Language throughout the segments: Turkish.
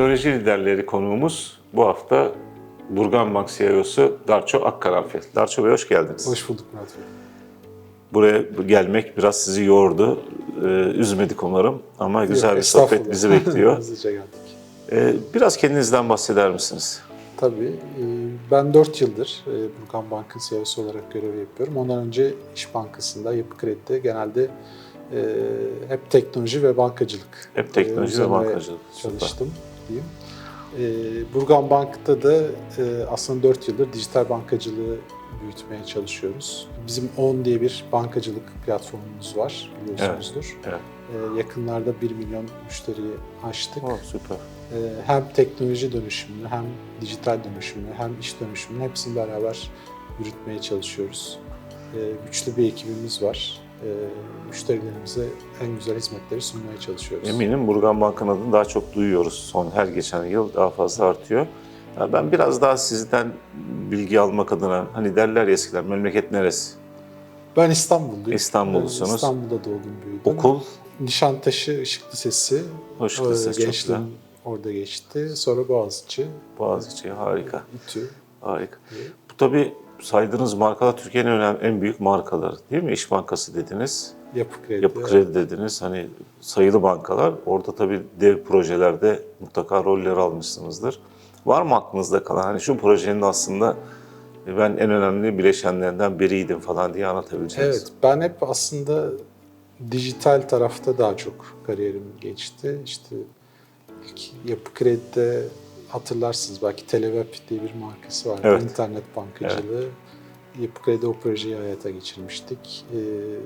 Teknoloji liderleri konuğumuz bu hafta Burgan Bank CEO'su Darço Akkaranfil. Darço Bey hoş geldiniz. Hoş bulduk Murat Bey. Buraya gelmek biraz sizi yordu. Ee, üzmedik umarım ama güzel Yok, bir sohbet bizi bekliyor. Hızlıca geldik. Ee, biraz kendinizden bahseder misiniz? Tabii. e, Ben 4 yıldır Burkan Bank'ın CEO'su olarak görev yapıyorum. Ondan önce İş Bankası'nda, Yapı Kredi'de genelde hep teknoloji ve bankacılık. Hep teknoloji ve bankacılık. Süper. Diyeyim. E, Burgan Bank'ta da e, aslında 4 yıldır dijital bankacılığı büyütmeye çalışıyoruz. Bizim ON diye bir bankacılık platformumuz var biliyorsunuzdur. Evet. E, yakınlarda 1 milyon müşteriyi aştık. Oh, süper. Ee, hem teknoloji dönüşümünü hem dijital dönüşümünü hem iş dönüşümünü hepsini beraber yürütmeye çalışıyoruz. Ee, Güçlü bir ekibimiz var. Ee, Müşterilerimize en güzel hizmetleri sunmaya çalışıyoruz. Eminim Burgan Bank'ın adını daha çok duyuyoruz. Son her geçen yıl daha fazla artıyor. Ben biraz daha sizden bilgi almak adına, hani derler ya eskiden memleket neresi? Ben İstanbulluyum. İstanbullusunuz. İstanbul'da doğdum büyüdüm. Okul, Nişantaşı Işık Lisesi. hoş Ee, kız, çok. Gençliğim orada geçti. Sonra Boğaziçi, Boğaziçi, harika. İTÜ. Harika. Bu tabii saydığınız markalar Türkiye'nin önemli en büyük markaları değil mi? İş Bankası dediniz, Yapı Kredi. Yapı Kredi dediniz. Hani sayılı bankalar. Orada tabii dev projelerde mutlaka roller almışsınızdır. Var mı aklınızda kalan hani şu projenin aslında ben en önemli bileşenlerinden biriydim falan diye anlatabileceğiniz? Evet, ben hep aslında dijital tarafta daha çok kariyerim geçti. İşte ilk Yapı Kredi'de hatırlarsınız belki Teleweb diye bir markası vardı. Evet. İnternet bankacılığı. Yapı Kredi o projeyi hayata geçirmiştik. Ee,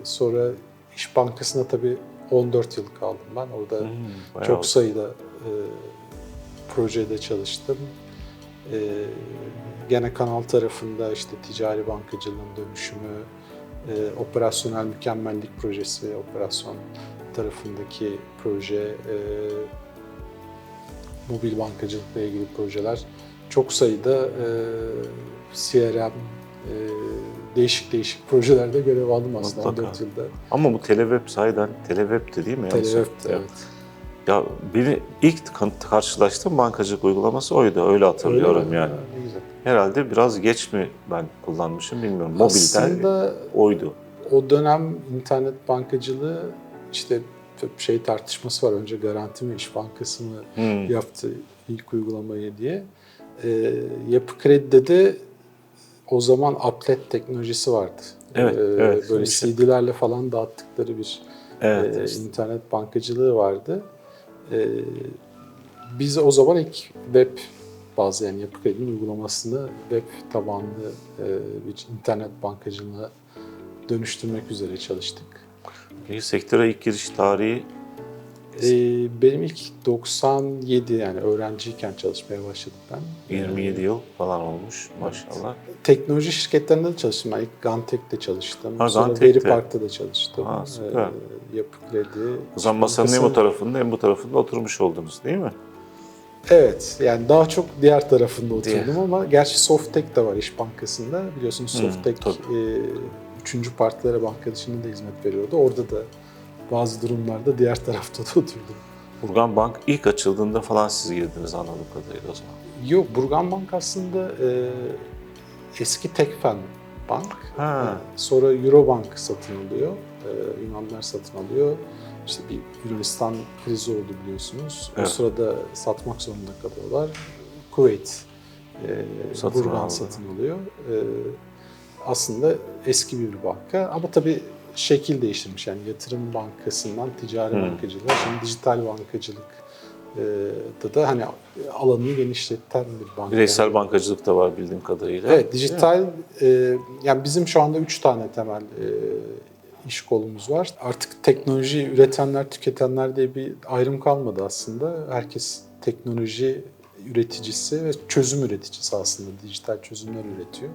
sonra İş Bankası'nda tabii 14 yıl kaldım ben. Orada Hmm, çok oldu. sayıda e, projede çalıştım. E, gene kanal tarafında işte ticari bankacılığın dönüşümü, e, operasyonel mükemmellik projesi, operasyon tarafındaki proje, e, mobil bankacılıkla ilgili projeler. Çok sayıda e, CRM, e, değişik değişik projelerde görev aldım aslında Mutlaka. 14 yılda. Ama bu Teleweb sahiden Teleweb'ti değil mi? Yanlış Teleweb, hatırlamıyorum. evet. Ya beni ilk karşılaştığım bankacılık uygulaması oydu. Öyle hatırlıyorum Öyle mi? yani. Ha, ne güzel. Herhalde biraz geç mi ben kullanmışım bilmiyorum. Mobilden Aslında oydu. o dönem internet bankacılığı işte şey tartışması var. Önce Garanti mi İş Bankası mı Hmm. yaptı ilk uygulamayı diye. Ee, Yapı Kredi'de de o zaman Applet teknolojisi vardı. Evet, Ee, evet. Böyle Şimdi- CD'lerle falan dağıttıkları bir Evet. e, işte. internet bankacılığı vardı. Ee, biz o zaman ilk web bazı yani Yapı Kredi'nin uygulamasını web tabanlı e, bir internet bankacılığına dönüştürmek üzere çalıştık. Peki sektöre ilk giriş tarihi Ee, benim ilk 97 yani öğrenciyken çalışmaya başladım ben. 27 yıl falan olmuş maşallah. Teknoloji şirketlerinde de çalıştım. Ben ilk Gantech'te çalıştım. Ha, Sonra. Veri Park'ta da çalıştım. Ha, süper. Ee, Yapı Kredi. O zaman masanın hem bu tarafında hem bu tarafında oturmuş oldunuz değil mi? Evet, yani daha çok diğer tarafında Diğer. oturdum ama gerçi Softek de var İş Bankası'nda. Biliyorsunuz Hmm, Softek e, üçüncü partilere banka dışında da hizmet veriyordu. Orada da bazı durumlarda diğer tarafta da oturdum. Burgan Bank ilk açıldığında falan siz girdiniz anladığım kadarıyla o zaman. Yok, Burgan Bank aslında e, eski Tekfen Bank. Ha. E, sonra Eurobank satın alıyor. E, Yunanlar satın alıyor. İşte bir Yunanistan krizi oldu biliyorsunuz. Evet. O sırada satmak zorunda kalıyorlar. Kuveyt e, Satın Burgan aldı. satın alıyor. E, aslında eski bir banka ama tabii şekil değiştirmiş. Yani yatırım bankasından ticari Hmm. bankacılığa, şimdi dijital bankacılık e, da da hani alanını genişleten bir banka. Bireysel bankacılık da var bildiğim kadarıyla. Evet, dijital e, yani bizim şu anda üç tane temel e, iş kolumuz var. Artık teknoloji üretenler, tüketenler diye bir ayrım kalmadı aslında. Herkes teknoloji üreticisi ve çözüm üreticisi aslında. Dijital çözümler üretiyor.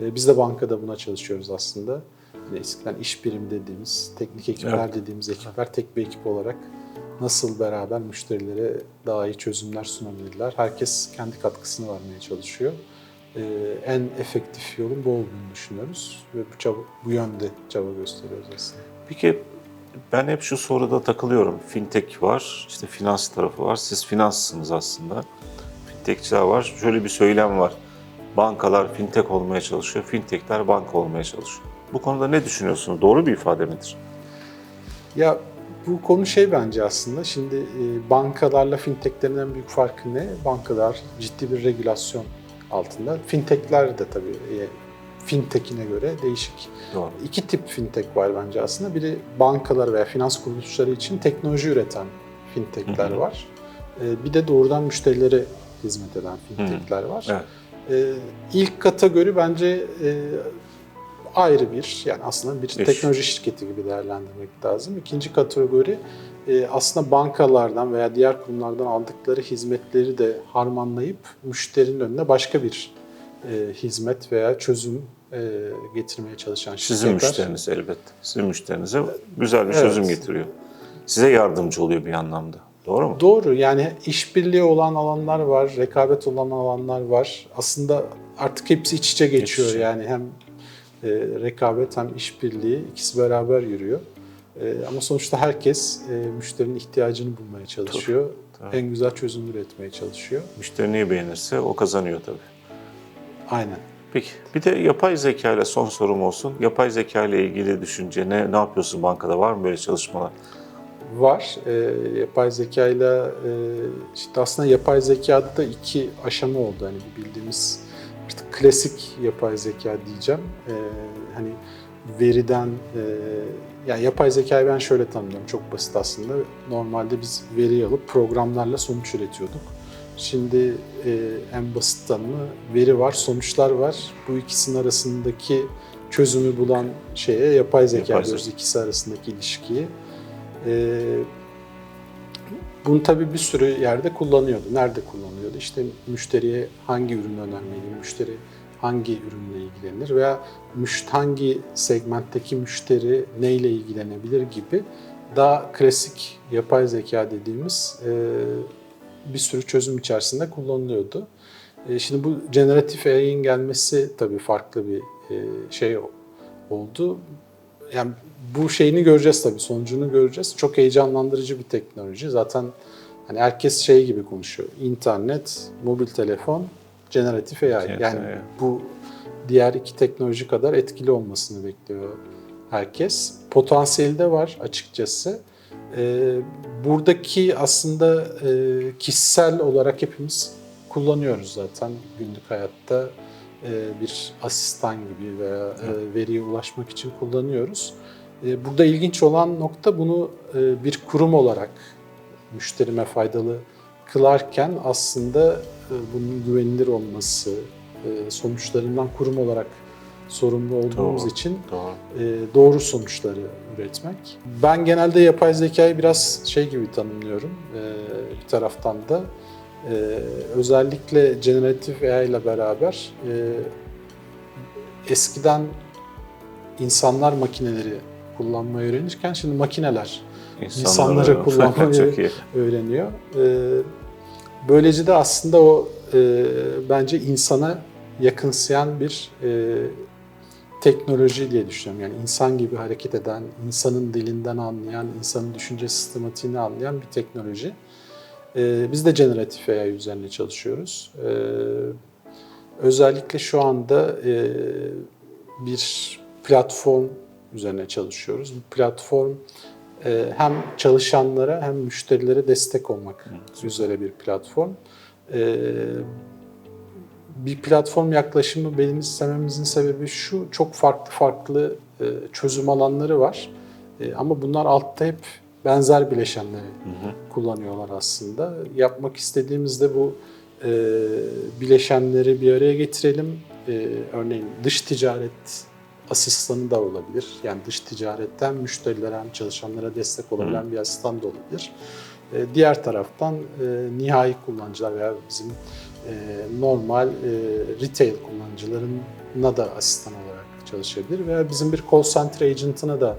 E, biz de bankada buna çalışıyoruz aslında. Yani eskiden iş birimi dediğimiz, teknik ekipler Evet. dediğimiz ekipler tek bir ekip olarak nasıl beraber müşterilere daha iyi çözümler sunabilirler. Herkes kendi katkısını vermeye çalışıyor. Ee, en efektif yolun bu olduğunu düşünüyoruz ve bu, çaba, bu yönde çaba gösteriyoruz aslında. Peki Ben hep şu soruda takılıyorum. Fintech var, işte finans tarafı var. Siz finanssınız aslında. Fintechçiler var. Şöyle bir söylem var. Bankalar fintech olmaya çalışıyor, fintechler banka olmaya çalışıyor. Bu konuda ne düşünüyorsunuz? Doğru bir ifade midir? Ya bu konu şey bence aslında. Şimdi e, bankalarla fintechlerin en büyük farkı ne? Bankalar ciddi bir regülasyon altında. Fintechler de tabii e, fintechine göre değişik. Doğru. İki tip fintech var bence aslında. Biri bankalar veya finans kuruluşları için teknoloji üreten fintechler var. E, Bir de doğrudan müşterilere hizmet eden fintechler var. Evet. E, İlk kategori bence e, ayrı bir, yani aslında bir İş. teknoloji şirketi gibi değerlendirmek lazım. İkinci kategori e, aslında bankalardan veya diğer kurumlardan aldıkları hizmetleri de harmanlayıp müşterinin önüne başka bir e, hizmet veya çözüm e, getirmeye çalışan şirketler. Sizin müşteriniz elbette. Sizin müşterinize güzel bir Evet. çözüm getiriyor. Size yardımcı oluyor bir anlamda. Doğru mu? Doğru yani işbirliği olan alanlar var, rekabet olan alanlar var. Aslında artık hepsi iç içe geçiyor İç içe. yani hem e, rekabet hem işbirliği ikisi beraber yürüyor. E, ama sonuçta herkes e, müşterinin ihtiyacını bulmaya çalışıyor. tabii. En güzel çözüm üretmeye çalışıyor. Müşteri neyi beğenirse o kazanıyor tabii. Aynen. Peki bir de yapay zeka ile son sorum olsun. Yapay zeka ile ilgili düşünce ne, ne yapıyorsun bankada? Var mı böyle çalışmalar? Var. E, yapay zeka ile e, işte aslında yapay zekada da iki aşama oldu. Hani bildiğimiz artık klasik yapay zeka diyeceğim. E, hani veriden e, yani yapay zekayı ben şöyle tanımlıyorum. Çok basit aslında. Normalde biz veri alıp programlarla sonuç üretiyorduk. Şimdi e, en basit tanımı veri var, sonuçlar var. Bu ikisinin arasındaki çözümü bulan şeye yapay zeka Yapay diyoruz. ikisi arasındaki ilişkiyi. Ee, bunu tabii bir sürü yerde kullanıyordu. Nerede kullanıyordu? İşte müşteriye hangi ürünü önermeli, müşteri hangi ürünle ilgilenir veya hangi segmentteki müşteri neyle ilgilenebilir gibi daha klasik yapay zeka dediğimiz e, bir sürü çözüm içerisinde kullanılıyordu. E, şimdi bu generatif AI'nin gelmesi tabii farklı bir e, şey oldu. Yani bu şeyini göreceğiz tabii, sonucunu göreceğiz. Çok heyecanlandırıcı bir teknoloji. Zaten hani herkes şey gibi konuşuyor. İnternet, mobil telefon, generatif AI. Yani AI. bu diğer iki teknoloji kadar etkili olmasını bekliyor herkes. Potansiyeli de var açıkçası. Ee, buradaki aslında e, kişisel olarak hepimiz kullanıyoruz zaten günlük hayatta e, bir asistan gibi veya e, veriye ulaşmak için kullanıyoruz. E, Burada ilginç olan nokta bunu e, bir kurum olarak müşterime faydalı kılarken aslında e, bunun güvenilir olması, e, sonuçlarından kurum olarak sorumlu olduğumuz Doğru. için Doğru. e, doğru sonuçları üretmek. Ben genelde yapay zekayı biraz şey gibi tanımlıyorum e, bir taraftan da. e, Özellikle generatif AI ile beraber e, eskiden insanlar makineleri kullanmayı öğrenirken şimdi makineler İnsanları kullanmayı- çok iyi. öğreniyor. E, Böylece de aslında o e, bence insana yakınsayan bir e, teknoloji diye düşünüyorum. Yani insan gibi hareket eden, insanın dilinden anlayan, insanın düşünce sistematiğini anlayan bir teknoloji. E, biz de generatif AI üzerine çalışıyoruz. E, özellikle şu anda e, bir platform üzerine çalışıyoruz. Bu platform e, hem çalışanlara hem müşterilere destek olmak üzere bir platform. E, bir platform yaklaşımı benim istememizin sebebi şu, çok farklı farklı e, çözüm alanları var. E, ama bunlar altta hep benzer bileşenleri kullanıyorlar aslında. Yapmak istediğimizde bu e, bileşenleri bir araya getirelim. E, örneğin dış ticaret asistanı da olabilir. Yani dış ticaretten müşterilere hem çalışanlara destek olabilen bir asistan da olabilir. E, diğer taraftan e, nihai kullanıcılar veya bizim e, normal e, retail kullanıcılarına da asistan olarak çalışabilir veya bizim bir call center agent'ına da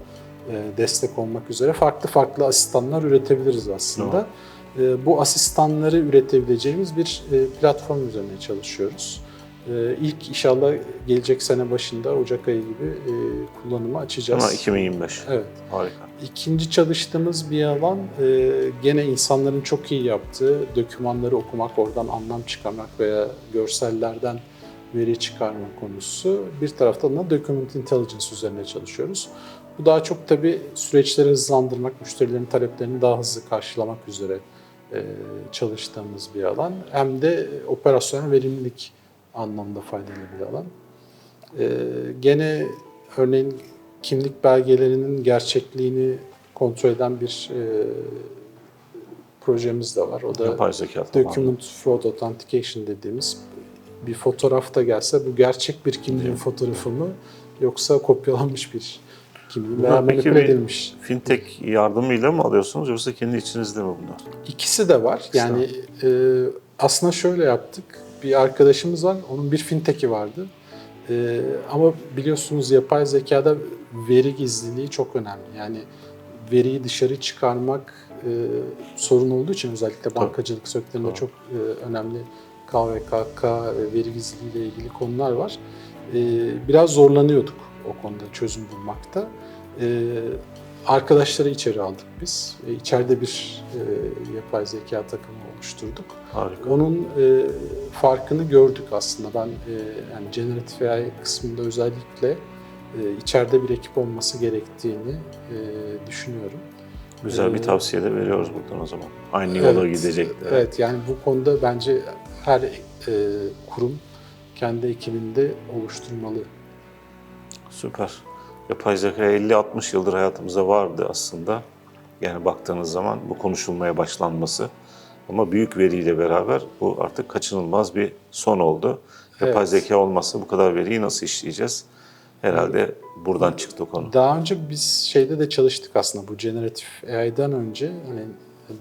e, destek olmak üzere farklı farklı asistanlar üretebiliriz aslında. E, bu asistanları üretebileceğimiz bir e, platform üzerine çalışıyoruz. E, ilk inşallah gelecek sene başında Ocak ayı gibi e, kullanıma açacağız. Ama 2025. Evet. Harika. İkinci çalıştığımız bir alan e, gene insanların çok iyi yaptığı dokümanları okumak, oradan anlam çıkarmak veya görsellerden veri çıkarma konusu. Bir taraftan da document intelligence üzerine çalışıyoruz. Bu daha çok tabii süreçleri hızlandırmak, müşterilerin taleplerini daha hızlı karşılamak üzere e, çalıştığımız bir alan. Hem de operasyonel verimlilik anlamda faydalı bir alan. E, gene örneğin kimlik belgelerinin gerçekliğini kontrol eden bir e, projemiz de var. O da Yapay zeka. Document Fraud Authentication dediğimiz bir fotoğraf da gelse bu gerçek bir kimliğin fotoğrafı mı yoksa kopyalanmış bir kimliğin veya manipüle edilmiş. Fintech yardımıyla mı alıyorsunuz yoksa kendi içinizde mi bunlar? İkisi de var. Yani e, aslında şöyle yaptık. Bir arkadaşımız var. Onun bir fintech'i vardı. E, ama biliyorsunuz yapay zekada veri gizliliği çok önemli. Yani veriyi dışarı çıkarmak e, sorun olduğu için özellikle bankacılık sektöründe Tamam. çok e, önemli KVKK, e, veri gizliliği ile ilgili konular var. E, biraz zorlanıyorduk o konuda çözüm bulmakta. E, arkadaşları içeri aldık biz. E, içeride bir e, yapay zeka takımı oluşturduk. Harika. Onun e, farkını gördük aslında. Ben e, yani Generative AI kısmında özellikle e, içeride bir ekip olması gerektiğini e, düşünüyorum. Güzel bir Ee, tavsiye de veriyoruz buradan o zaman. Aynı yola Evet, gidecekler. Evet yani bu konuda bence her e, kurum kendi ekibinde oluşturmalı. Süper. Yapay zeka 50-60 yıldır hayatımızda vardı aslında. Yani baktığınız zaman bu konuşulmaya başlanması. Ama büyük veriyle beraber bu artık kaçınılmaz bir son oldu. Yapay Evet. zeka olmazsa bu kadar veriyi nasıl işleyeceğiz? Herhalde buradan çıktı konu. Daha önce biz şeyde de çalıştık aslında bu Generative AI'den önce hani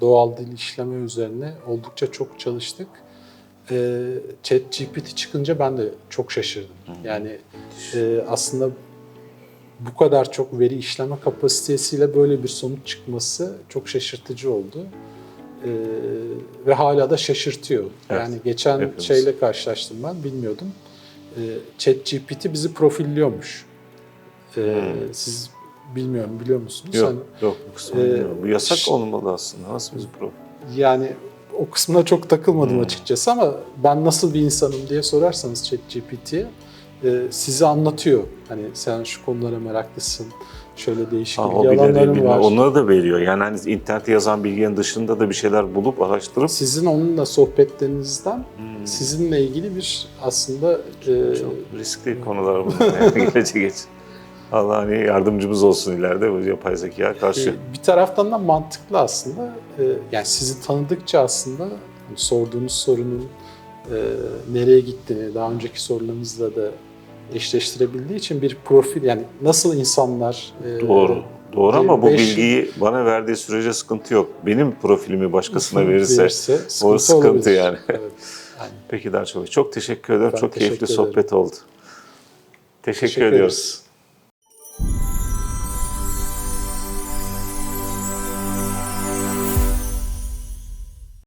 doğal dil işleme üzerine oldukça çok çalıştık. Ee, ChatGPT çıkınca ben de çok şaşırdım. Yani e, aslında bu kadar çok veri işleme kapasitesiyle böyle bir sonuç çıkması çok şaşırtıcı oldu. Ee, ve hala da şaşırtıyor. Evet, Yani geçen hepimiz. şeyle karşılaştım ben, bilmiyordum. Ee, ChatGPT bizi profilliyormuş. Ee, Siz bilmiyorum biliyor musunuz? Hmm. Yok, Hani, yok bu kısmı Ee, bilmiyorum. Bu yasak olmalı aslında. Nasıl biz pro? yani o kısmına çok takılmadım Hmm. açıkçası ama ben nasıl bir insanım diye sorarsanız ChatGPT'ye e, sizi anlatıyor. Hani sen şu konulara meraklısın, şöyle değişik Ha, bilgi alanların var. Onları da veriyor. Yani hani internette yazan bilginin dışında da bir şeyler bulup araştırıp Sizin onunla sohbetlerinizden Hmm. sizinle ilgili bir aslında e, Çok riskli konular bunlar. Yani gelecek geç. Allah hani yardımcımız olsun ileride bu yapay zekaya karşı. e, bir taraftan da mantıklı aslında. E, yani sizi tanıdıkça aslında hani sorduğunuz sorunun e, nereye gittiğini daha önceki sorularınızla da eşleştirebildiği için bir profil yani nasıl insanlar e, Doğru. Doğru ama bu beş- bilgiyi bana verdiği sürece sıkıntı yok. Benim profilimi başkasına verirse verirse o sıkıntı olabilir. yani. Evet. Peki Darçalı çok teşekkür ederim. Ben çok keyifli teşekkür ederim. sohbet oldu. Teşekkür, Teşekkür ediyoruz. ederiz.